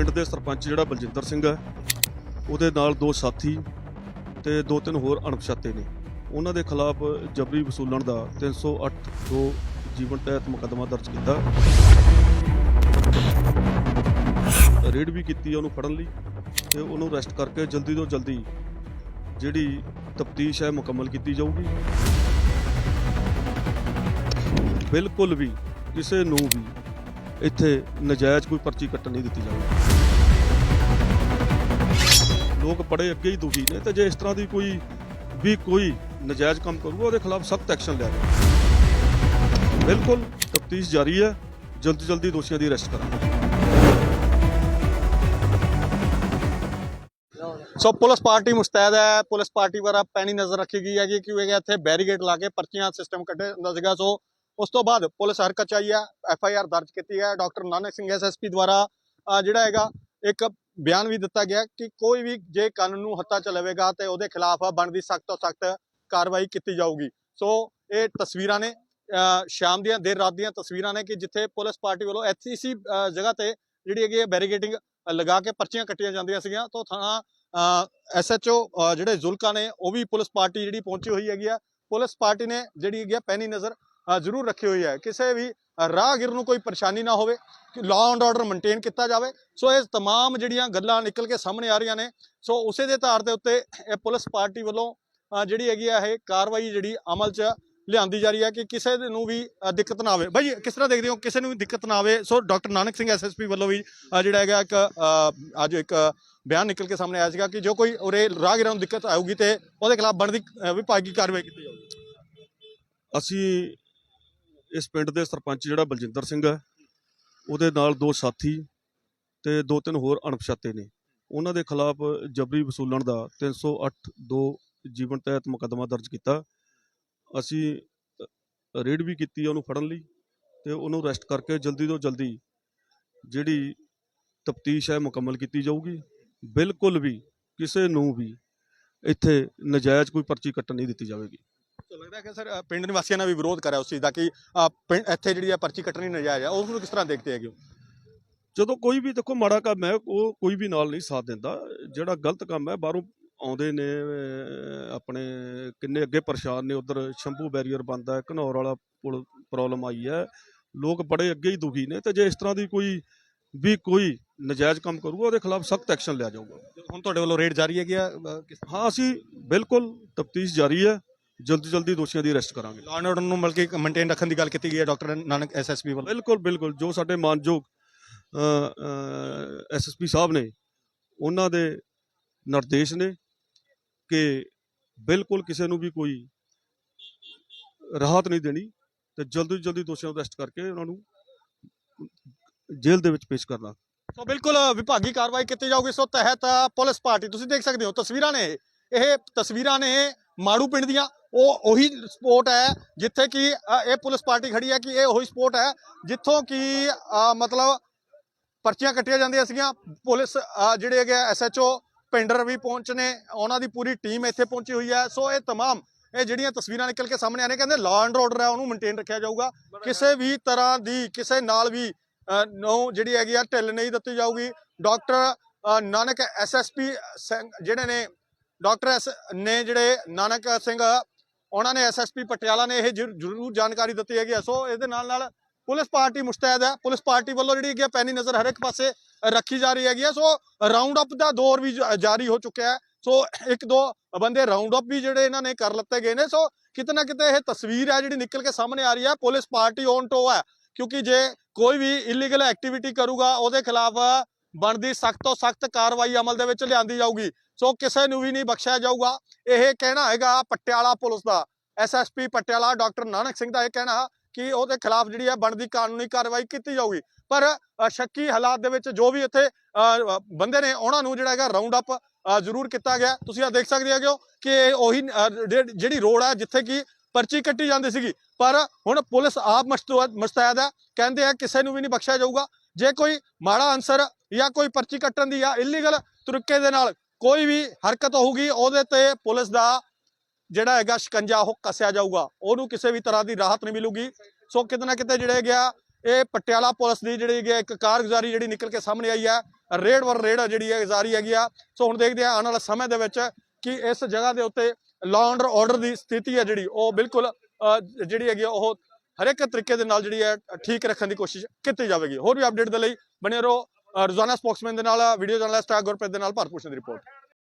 ਪਿੰਡ ਦੇ ਸਰਪੰਚ ਜਿਹੜਾ ਬਲਜਿੰਦਰ ਸਿੰਘ ਹੈ, ਉਹਦੇ ਨਾਲ ਦੋ ਸਾਥੀ ਤੇ ਦੋ ਤਿੰਨ ਹੋਰ ਅਣਪਛਾਤੇ ਨੇ। ਉਹਨਾਂ ਦੇ ਖਿਲਾਫ ਜਬਰੀ ਵਸੂਲਣ ਦਾ 308 ਦੋ ਜੀਵਨ ਤਹਿਤ ਮੁਕੱਦਮਾ ਦਰਜ ਕੀਤਾ। ਰੇਡ ਵੀ ਕੀਤੀ ਉਹਨੂੰ ਫੜਨ ਲਈ ਤੇ ਉਹਨੂੰ ਅਰੈਸਟ ਕਰਕੇ ਜਲਦੀ ਤੋਂ ਜਲਦੀ ਜਿਹੜੀ ਤਫਤੀਸ਼ ਹੈ ਮੁਕੰਮਲ ਕੀਤੀ ਜਾਊਗੀ। ਬਿਲਕੁਲ ਵੀ ਕਿਸੇ ਨੂੰ ਵੀ ਇੱਥੇ ਨਜਾਇਜ਼ ਕੋਈ ਪਰਚੀ ਕੱਟਣ ਨਹੀਂ ਦਿੱਤੀ ਜਾਊਗੀ। ਲੋਕ ਬੜੇ ਅੱਗੇ ਹੀ ਦੁਖੀ ਨੇ ਤੇ ਜੇ ਇਸ ਤਰ੍ਹਾਂ ਦੀ ਕੋਈ, ਵੀ ਕੋਈ ਨਜਾਇਜ਼ ਕੰਮ ਕਰੂਗਾ, ਉਹਦੇ ਖਿਲਾਫ ਸਖਤ ਐਕਸ਼ਨ ਲਿਆ ਜਾਵੇ ਬਿਲਕੁਲ ਤਫਤੀਸ਼ ਜਾਰੀ ਹੈ। ਜਲਦੀ ਜਲਦੀ ਦੋਸ਼ੀਆਂ ਦੀ ਅਰੈਸਟ ਕਰਾਂਗੇ। ਸੋ ਪੁਲਿਸ ਪਾਰਟੀ ਮੁਸਤੈਦ ਹੈ। ਪੁਲਿਸ ਪਾਰਟੀ ਵਾਰਾ ਪੈਣੀ ਨਜ਼ਰ ਰੱਖੀ ਗਈ ਹੈਗੀ ਕਿਉਂਕਿ ਇੱਥੇ ਬੈਰੀਗੇਡ ਲਾ ਕੇ ਪਰਚੀਆਂ ਸਿਸਟਮ ਕੱਢੇ ਹੁੰਦਾ ਸੀਗਾ। ਸੋ ਉਸ ਤੋਂ ਬਾਅਦ ਪੁਲਿਸ ਹਰਕਤ ਚ ਆਈ ਹੈ। ਐਫ ਆਈ ਆਰ ਦਰਜ ਕੀਤੀ ਹੈ। Doctor Nanak Singh S S P ਦੁਆਰਾ ਜਿਹੜਾ ਹੈਗਾ ਇੱਕ ਬਿਆਨ ਵੀ ਦਿੱਤਾ ਗਿਆ ਕਿ ਕੋਈ ਵੀ ਜੇ ਕਾਨੂੰਨ ਨੂੰ ਹੱਥਾਂ ਚ ਲਵੇਗਾ ਤੇ ਉਹਦੇ ਖਿਲਾਫ ਬਣਦੀ ਸਖਤ ਤੋਂ ਸਖਤ ਕਾਰਵਾਈ ਕੀਤੀ ਜਾਊਗੀ। ਸੋ ਇਹ ਤਸਵੀਰਾਂ ਨੇ ਸ਼ਾਮ ਦੀਆਂ, ਦੇਰ ਰਾਤ ਦੀਆਂ ਤਸਵੀਰਾਂ ਨੇ ਕਿ ਜਿੱਥੇ ਪੁਲਿਸ ਪਾਰਟੀ ਵੱਲੋਂ ਐਚਸੀਸੀ ਜਗ੍ਹਾ ਤੇ ਜਿਹੜੀ ਹੈਗੀ ਬੈਰੀਗੇਟਿੰਗ ਲਗਾ ਕੇ ਪਰਚੀਆਂ ਕੱਟੀਆਂ ਜਾਂਦੀਆਂ ਸੀਗੀਆਂ। ਤੋਂ ਥਾਣਾ ਐਸਐਚਓ ਜਿਹੜੇ ਜ਼ੁਲਕਾ ਨੇ, ਉਹ ਵੀ ਪੁਲਿਸ ਪਾਰਟੀ ਜਿਹੜੀ ਪਹੁੰਚੀ ਹੋਈ ਹੈਗੀ ਆ। ਪੁਲਿਸ ਪਾਰਟੀ ਨੇ ਜਿਹੜੀ ਹੈਗੀ ਆ ਪਹਿਨੀ ਨਜ਼ਰ ਜ਼ਰੂਰ ਰੱਖੀ ਹੋਈ ਹੈ। ਕਿਸੇ ਵੀ ਰਾਹਗੀਰ ਨੂੰ ਕੋਈ ਪਰੇਸ਼ਾਨੀ ਨਾ ਹੋਵੇ ਲਾਅ ਐਂਡ ਆਰਡਰ ਮੇਨਟੇਨ ਕੀਤਾ ਜਾਵੇ ਸੋ ਇਹ तमाम ਜਿਹੜੀਆਂ ਗੱਲਾਂ ਨਿਕਲ ਕੇ ਸਾਹਮਣੇ ਆ ਰਹੀਆਂ ਨੇ ਸੋ ਉਸੇ ਦੇ ਆਧਾਰ ਦੇ ਉੱਤੇ ਇਹ ਪੁਲਿਸ ਪਾਰਟੀ ਵੱਲੋਂ ਅ, ਜਿਹੜੀ ਹੈਗੀ ਆ ਇਹ ਕਾਰਵਾਈ ਜਿਹੜੀ ਅਮਲ 'ਚ ਲਿਆਂਦੀ ਜਾ ਰਹੀ ਹੈ ਕਿ ਕਿਸੇ ਦੇ ਨੂੰ ਵੀ ਅ, ਦਿੱਕਤ ਨਾ ਆਵੇ ਭਾਈ ਕਿਸ ਤਰ੍ਹਾਂ ਦੇਖਦੇ ਹੋ ਕਿਸੇ ਨੂੰ ਵੀ ਦਿੱਕਤ ਨਾ ਆਵੇ so doctor Nanak Singh SSP ਵੱਲੋਂ ਵੀ ਅ, ਜਿਹੜਾ ਹੈਗਾ ਇੱਕ ਅ, ਅੱਜ ਇੱਕ ਬਿਆਨ ਨਿਕਲ ਕੇ ਸਾਹਮਣੇ ਆਇਆ ਸੀਗਾ ਕਿ ਜੋ ਕੋਈ ਉਰੇ ਰਾਹਗੀਰਾਂ ਨੂੰ ਦਿੱਕਤ ਆਊਗੀ ਤੇ ਉਹਦੇ ਖਿਲਾਫ ਬਣਦੀ ਅ, ਵਿਭਾਗੀ ਕਾਰਵਾਈ ਕੀਤੀ ਜਾਊਗੀ ਅਸੀਂ ਇਸ ਪਿੰਡ ਦੇ ਸਰਪੰਚ ਜਿਹੜਾ ਬਲਜਿੰਦਰ ਸਿੰਘ ਹੈ ਉਹਦੇ ਨਾਲ ਦੋ ਸਾਥੀ ਤੇ ਦੋ ਤਿੰਨ ਹੋਰ ਅਣਪਛਾਤੇ ਨੇ। ਉਹਨਾਂ ਦੇ ਖਿਲਾਫ ਜਬਰੀ ਵਸੂਲਣ ਦਾ 308 ਦੋ ਜੀਵਨ ਤਹਿਤ ਮੁਕੱਦਮਾ ਦਰਜ ਕੀਤਾ। ਅਸੀਂ ਅ, ਰੇਡ ਵੀ ਕੀਤੀ ਉਹਨੂੰ ਫੜਨ ਲਈ ਤੇ ਉਹਨੂੰ ਅਰੈਸਟ ਕਰਕੇ ਜਲਦੀ ਤੋਂ ਜਲਦੀ ਜਿਹੜੀ ਤਫਤੀਸ਼ ਹੈ ਮੁਕੰਮਲ ਕੀਤੀ ਜਾਊਗੀ। ਬਿਲਕੁਲ ਵੀ ਕਿਸੇ ਨੂੰ ਵੀ ਇੱਥੇ ਨਜਾਇਜ਼ ਕੋਈ ਪਰਚੀ ਕੱਟਣ ਨਹੀਂ ਦਿੱਤੀ ਜਾਵੇਗੀ। ਲੱਗਦਾ ਹੈ ਕਿ ਸਰ ਪਿੰਡ ਨਿਵਾਸੀਆਂ ਨੇ ਵੀ ਵਿਰੋਧ ਕਰਿਆ ਉਸ ਚੀਜ਼ ਦਾ ਕਿ ਇੱਥੇ ਜਿਹੜੀ ਹੈ ਪਰਚੀ ਕੱਟਣੀ ਨਜਾਇਜ਼ ਹੈ ਉਸ ਨੂੰ ਕਿਸ ਤਰ੍ਹਾਂ ਦੇਖਦੇ ਹੈਗੇ ਹੋ? ਜਦੋਂ ਕੋਈ ਵੀ ਦੇਖੋ ਮਾੜਾ ਕੰਮ ਹੈ ਉਹ ਕੋਈ ਵੀ ਨਾਲ ਨਹੀਂ ਸਾਥ ਦਿੰਦਾ। ਜਿਹੜਾ ਗਲਤ ਕੰਮ ਹੈ ਬਾਹਰੋਂ ਆਉਂਦੇ ਨੇ ਆਪਣੇ ਕਿੰਨੇ ਅੱਗੇ ਪਰੇਸ਼ਾਨ ਨੇ ਉਧਰ ਸ਼ੰਭੂ ਬੈਰੀਅਰ ਬੰਦ ਹੈ ਘਨੌਰ ਵਾਲਾ ਪੁਲ ਪ੍ਰੋਬਲਮ ਆਈ ਹੈ। ਲੋਕ ਬੜੇ ਅੱਗੇ ਹੀ ਦੁਖੀ ਨੇ ਤੇ ਜੇ ਇਸ ਤਰ੍ਹਾਂ ਦੀ ਕੋਈ ਵੀ ਕੋਈ ਨਜਾਇਜ਼ ਕੰਮ ਕਰੂਗਾ ਉਹਦੇ ਖਿਲਾਫ ਸਖਤ ਐਕਸ਼ਨ ਲਿਆ ਜਾਊਗਾ। ਹੁਣ ਤੁਹਾਡੇ ਵੱਲੋਂ ਰੇਡ ਜਾਰੀ ਹੈਗੀ ਆ ਅ, ਕਿਸ ਹਾਂ ਅਸੀਂ ਬਿਲਕੁਲ ਤਫਤੀਸ਼ ਜਾਰੀ ਹੈ। ਜਲਦੀ ਜਲਦੀ ਦੋਸ਼ੀਆਂ ਦੀ ਅਰੈਸਟ ਕਰਾਂਗੇ। ਲਾਅ ਐਂਡ ਆਰਡਰ ਨੂੰ ਮਿਲ ਕੇ ਮੇਨਟੇਨ ਰੱਖਣ ਦੀ ਗੱਲ ਕੀਤੀ ਗਈ ਹੈ ਡਾਕਟਰ ਨਾਨਕ ਐਸਐਸਪੀ ਵੱਲੋਂ। ਬਿਲਕੁਲ ਬਿਲਕੁਲ। ਜੋ ਸਾਡੇ ਮਾਨਯੋਗ ਐਸਐਸਪੀ ਸਾਹਿਬ ਨੇ ਉਹਨਾਂ ਦੇ ਨਿਰਦੇਸ਼ ਨੇ ਕਿ ਬਿਲਕੁਲ ਕਿਸੇ ਨੂੰ ਵੀ ਕੋਈ ਰਾਹਤ ਨਹੀਂ ਦੇਣੀ ਤੇ ਜਲਦੀ ਤੋਂ ਜਲਦੀ ਦੋਸ਼ੀਆਂ ਨੂੰ ਅਰੈਸਟ ਕਰਕੇ ਉਹਨਾਂ ਨੂੰ ਜੇਲ੍ਹ ਦੇ ਵਿੱਚ ਪੇਸ਼ ਕਰਨਾ। ਸੋ ਬਿਲਕੁਲ ਵਿਭਾਗੀ ਕਾਰਵਾਈ ਕੀਤੀ ਜਾਊਗੀ। ਸੋ ਤਹਿਤ ਪੁਲਿਸ ਪਾਰਟੀ ਤੁਸੀਂ ਦੇਖ ਸਕਦੇ ਹੋ ਤਸਵੀਰਾਂ ਨੇ ਇਹ। ਇਹ ਤਸਵੀਰਾਂ ਨੇ ਮਾੜੂ ਪਿੰਡ ਦੀਆਂ। ਉਹ ਉਹੀ ਸਪੋਰਟ ਹੈ ਜਿੱਥੇ ਕਿ ਅ, ਇਹ ਪੁਲਿਸ ਪਾਰਟੀ ਖੜੀ ਹੈ ਕਿ ਇਹ ਉਹੀ ਸਪੋਰਟ ਹੈ ਜਿੱਥੋਂ ਕਿ ਅ, ਮਤਲਬ ਪਰਚੀਆਂ ਕੱਟੀਆਂ ਜਾਂਦੀਆਂ ਸੀਗੀਆਂ ਪੁਲਿਸ ਅ, ਜਿਹੜੇ ਹੈਗੇ ਐਸਐਚਓ ਪਿੰਡਰ ਵੀ ਪਹੁੰਚਨੇ ਉਹਨਾਂ ਦੀ ਪੂਰੀ ਟੀਮ ਇੱਥੇ ਪਹੁੰਚੀ ਹੋਈ ਹੈ ਸੋ ਇਹ तमाम ਇਹ ਜਿਹੜੀਆਂ ਤਸਵੀਰਾਂ ਨਿਕਲ ਕੇ ਸਾਹਮਣੇ ਆ ਰਹੀਆਂ ਕਹਿੰਦੇ ਲਾਅ ਐਂਡ ਆਰਡਰ ਹੈ ਉਹਨੂੰ ਮੇਨਟੇਨ ਰੱਖਿਆ ਜਾਊਗਾ ਕਿਸੇ ਵੀ ਤਰ੍ਹਾਂ ਦੀ ਕਿਸੇ ਨਾਲ ਵੀ ਅ, ਨੂੰ ਜਿਹੜੀ ਹੈਗੀ ਆ ਢਿੱਲ ਨਹੀਂ ਦਿੱਤੀ ਜਾਊਗੀ ਡਾਕਟਰ ਅ, ਨਾਨਕ ਐਸਐਸਪੀ ਜਿਹੜੇ ਨੇ ਡਾਕਟਰ ਐਸ ਨੇ ਜਿਹੜੇ ਨਾਨਕ ਸਿੰਘ ਉਹਨਾਂ ਨੇ ਐਸਐਸਪੀ ਪਟਿਆਲਾ ਨੇ ਇਹ ਜ਼ਰੂ- ਜ਼ਰੂਰ ਜਾਣਕਾਰੀ ਦਿੱਤੀ ਹੈਗੀ ਆ। ਸੋ ਇਹਦੇ ਨਾਲ ਨਾਲ ਪੁਲਿਸ ਪਾਰਟੀ ਮੁਸਤੈਦ ਹੈ। ਪੁਲਿਸ ਪਾਰਟੀ ਵੱਲੋਂ ਜਿਹੜੀ ਹੈਗੀ ਆ ਪੈਣੀ ਨਜ਼ਰ ਹਰ ਇੱਕ ਪਾਸੇ ਰੱਖੀ ਜਾ ਰਹੀ ਹੈਗੀ ਆ ਸੋ ਰਾਉਂਡ ਅਪ ਦਾ ਦੌਰ ਵੀ ਜਾਰੀ ਹੋ ਚੁੱਕਿਆ ਹੈ। ਸੋ ਇੱਕ ਦੋ ਬੰਦੇ ਰਾਉਂਡ ਅਪ ਵੀ ਜਿਹੜੇ ਇਹਨਾਂ ਨੇ ਕਰ ਲਿੱਤੇ ਗਏ ਨੇ। ਸੋ ਕਿਤੇ ਨਾ ਕਿਤੇ ਇਹ ਤਸਵੀਰ ਹੈ ਜਿਹੜੀ ਨਿਕਲ ਕੇ ਸਾਹਮਣੇ ਆ ਰਹੀ ਹੈ। ਪੁਲਿਸ ਪਾਰਟੀ ਔਨ ਟੋ ਹੈ। ਕਿਉਂਕਿ ਜੇ ਕੋਈ ਵੀ ਇਲੀਗਲ ਐਕਟੀਵਿਟੀ ਕਰੂਗਾ, ਉਹਦੇ ਖਿਲਾਫ ਬਣਦੀ, ਸਖਤ ਤੋਂ ਸਖਤ ਕਾਰਵਾਈ ਅਮਲ ਦੇ ਵਿੱਚ ਲਿਆਂਦੀ ਜਾਊਗੀ। ਸੋ ਕਿਸੇ ਨੂੰ ਵੀ ਨਹੀਂ ਬਖਸ਼ਿਆ ਜਾਊਗਾ। ਇਹ ਕਹਿਣਾ ਹੈਗਾ ਪਟਿਆਲਾ ਪੁਲਿਸ ਦਾ। ਐਸਐਸਪੀ ਪਟਿਆਲਾ ਡਾਕਟਰ ਨਾਨਕ ਸਿੰਘ ਦਾ ਇਹ ਕਹਿਣਾ ਕਿ ਉਹਦੇ ਖਿਲਾਫ ਜਿਹੜੀ ਹੈ ਬਣਦੀ ਕਾਨੂੰਨੀ ਕਾਰਵਾਈ ਕੀਤੀ ਜਾਊਗੀ। ਪਰ ਸ਼ੱਕੀ ਹਾਲਾਤ ਦੇ ਵਿੱਚ ਜੋ ਵੀ ਇੱਥੇ ਬੰਦੇ ਨੇ ਉਹਨਾਂ ਨੂੰ ਜਿਹੜਾ ਹੈਗਾ ਰਾਉਂਡ ਅਪ ਜ਼ਰੂਰ ਕੀਤਾ ਗਿਆ। ਤੁਸੀਂ ਆ ਦੇਖ ਸਕਦੇ ਹੈਗੇ ਹੋ ਕਿ ਇਹ ਉਹੀ ਜਿਹੜੀ- ਰੋਡ ਹੈ ਜਿੱਥੇ ਕਿ ਪਰਚੀ ਕੱਟੀ ਜਾਂਦੀ ਸੀਗੀ। ਪਰ ਹੁਣ ਪੁਲਿਸ ਆਪ ਮਸਤੂਦ ਮੁਸਤੈਦ ਹੈ। ਕਹਿੰਦੇ ਆ ਕਿਸੇ ਨੂੰ ਵੀ ਨਹੀਂ ਬਖਸ਼ਿਆ ਜਾਊਗਾ। ਜੇ ਕੋਈ ਮਾੜਾ ਅਨਸਰ ਜਾਂ ਕੋਈ ਪਰਚੀ ਕੱਟਣ ਦੀ ਜਾਂ ਇਲੀਗਲ ਤਰੀਕੇ ਦੇ ਨਾਲ ਕੋਈ ਵੀ ਹਰਕਤ ਹੋਊਗੀ, ਉਹਦੇ ਤੇ ਪੁਲਿਸ ਦਾ ਜਿਹੜਾ ਹੈਗਾ ਸ਼ਿਕੰਜਾ, ਉਹ ਕੱਸਿਆ ਜਾਊਗਾ। ਉਹਨੂੰ ਕਿਸੇ ਵੀ ਤਰ੍ਹਾਂ ਦੀ ਰਾਹਤ ਨਹੀਂ ਮਿਲੂਗੀ। ਸੋ ਕਿਤੇ ਨਾ ਕਿਤੇ ਜਿਹੜੇ ਗਿਆ, ਇਹ ਪਟਿਆਲਾ ਪੁਲਿਸ ਦੀ ਜਿਹੜੀ ਹੈ ਇੱਕ ਕਾਰਗੁਜ਼ਾਰੀ ਜਿਹੜੀ ਨਿਕਲ ਕੇ ਸਾਹਮਣੇ ਆਈ ਹੈ ਰੇਡ ਵਰ ਰੇਡ ਜਿਹੜੀ ਹੈ ਜਾਰੀ ਹੈਗੀ ਆ। ਸੋ ਹੁਣ ਦੇਖਦੇ ਆ ਆਉਣ ਵਾਲੇ ਸਮੇਂ ਦੇ ਵਿੱਚ ਕਿ ਇਸ ਜਗ੍ਹਾ ਦੇ ਉੱਤੇ ਲਾਅ ਐਂਡ ਆਰਡਰ ਦੀ ਸਥਿਤੀ ਹੈ ਜਿਹੜੀ, ਉਹ ਬਿਲਕੁਲ ਜਿਹੜੀ ਹੈਗੀ ਉਹ ਹਰੇਕ ਤਰੀਕੇ ਦੇ ਨਾਲ ਜਿਹੜੀ ਹੈ ਠੀਕ ਰੱਖਣ ਦੀ ਕੋਸ਼ਿਸ਼ ਕੀਤੀ ਜਾਵੇਗੀ। ਹੋਰ ਵੀ ਅਪਡੇਟ ਦੇ ਲਈ ਬਣੇ ਰਹੋ। ਰੋਜ਼ਾਨਾ ਸਪੋਕਸਮੈਨ ਦੇ ਨਾਲ ਵੀਡੀਓ ਜਰਨਲਿਸਟ ਆ ਗੁਰਪ੍ਰੀਤ ਦੇ ਨਾਲ ਭਾਰਤ ਪੁਸ਼ਨ ਦੀ ਰਿਪੋਰਟ